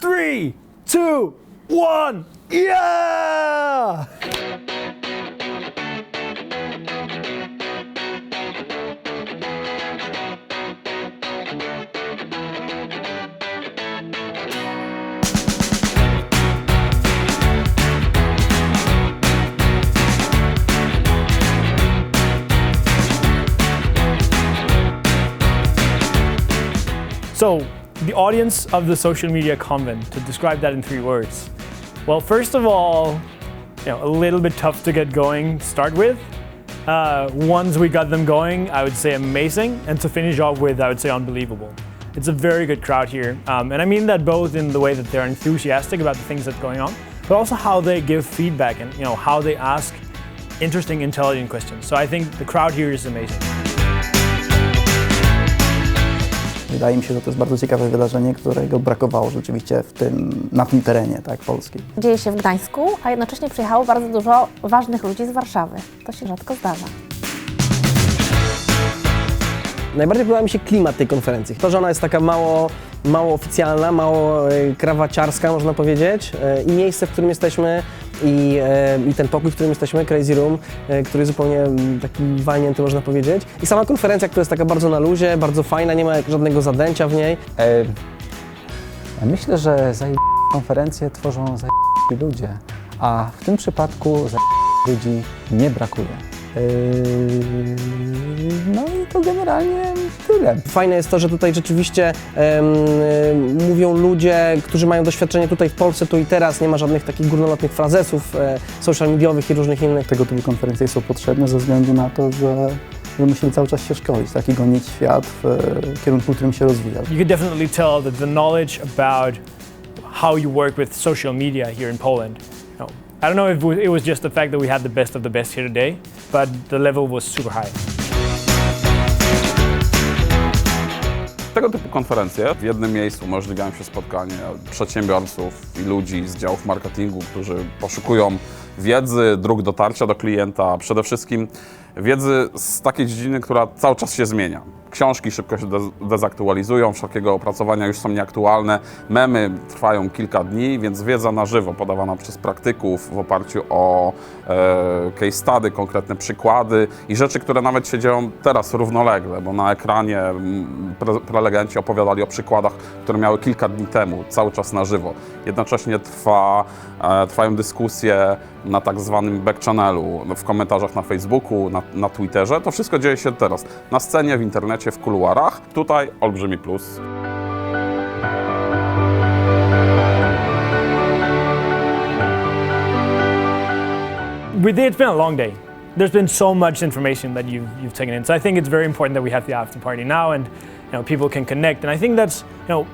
three, two, one. Yeah! So, the audience of the social media convent, to describe that in three words. Well, first of all, you know, a little bit tough to get going to start with. Uh, once we got them going, I would say amazing, and to finish off with, I would say unbelievable. It's a very good crowd here, um, and I mean that both in the way that they're enthusiastic about the things that's going on, but also how they give feedback and you know how they ask interesting, intelligent questions. So I think the crowd here is amazing. Wydaje mi się, że to jest bardzo ciekawe wydarzenie, którego brakowało rzeczywiście w tym, na tym terenie tak, Polski. Dzieje się w Gdańsku, a jednocześnie przyjechało bardzo dużo ważnych ludzi z Warszawy. To się rzadko zdarza. Najbardziej podoba mi się klimat tej konferencji. To, że ona jest taka mało, mało oficjalna, mało e, krawaciarska, można powiedzieć. E, I miejsce, w którym jesteśmy, i, e, i ten pokój, w którym jesteśmy, Crazy Room, który jest zupełnie mm, taki walnięty, można powiedzieć. I sama konferencja, która jest taka bardzo na luzie, bardzo fajna, nie ma żadnego zadęcia w niej. Myślę, że zaje... konferencje tworzą zaje... ludzie, a w tym przypadku zaje... ludzi nie brakuje. E, no i to generalnie tyle. Fajne jest to, że tutaj rzeczywiście e, mówią ludzie, którzy mają doświadczenie tutaj w Polsce, tu i teraz. Nie ma żadnych takich górnolotnych frazesów e, social mediowych i różnych innych. Tego typu konferencje są potrzebne ze względu na to, że, że musimy cały czas się szkolić, tak, i gonić świat w e, kierunku, w którym się rozwija. You could definitely tell that the knowledge about how you work with social media here in Poland. Know, I don't know if it was just the fact that we had the best of the best here today, but the level was super high. Tego typu konferencje w jednym miejscu umożliwiają się spotkanie przedsiębiorców i ludzi z działów marketingu, którzy poszukują wiedzy, dróg dotarcia do klienta, przede wszystkim wiedzy z takiej dziedziny, która cały czas się zmienia. Książki szybko się dez- dezaktualizują, wszelkiego opracowania już są nieaktualne, memy trwają kilka dni, więc wiedza na żywo podawana przez praktyków w oparciu o e, case study, konkretne przykłady i rzeczy, które nawet się dzieją teraz równolegle, bo na ekranie mm, pre, prelegenci opowiadali o przykładach, które miały kilka dni temu, cały czas na żywo. Jednocześnie trwa, e, trwają dyskusje na tak zwanym back channelu, w komentarzach na Facebooku, na, na Twitterze. To wszystko dzieje się teraz na scenie, w internecie, w kuluarach. Tutaj olbrzymi plus. With it, it's been a long day. There's been so much information that you've, you've taken in. So I think it's very important that we have the after party now and you know people can connect. And I think that's you know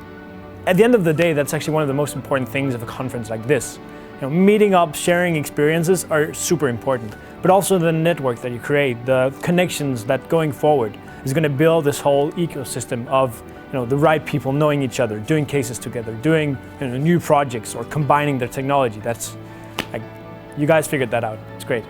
at the end of the day, that's actually one of the most important things of a conference like this. You know, meeting up, sharing experiences are super important, but also the network that you create, the connections that going forward is going to build this whole ecosystem of you know the right people knowing each other, doing cases together, doing you know, new projects or combining their technology. That's like you guys figured that out. It's great.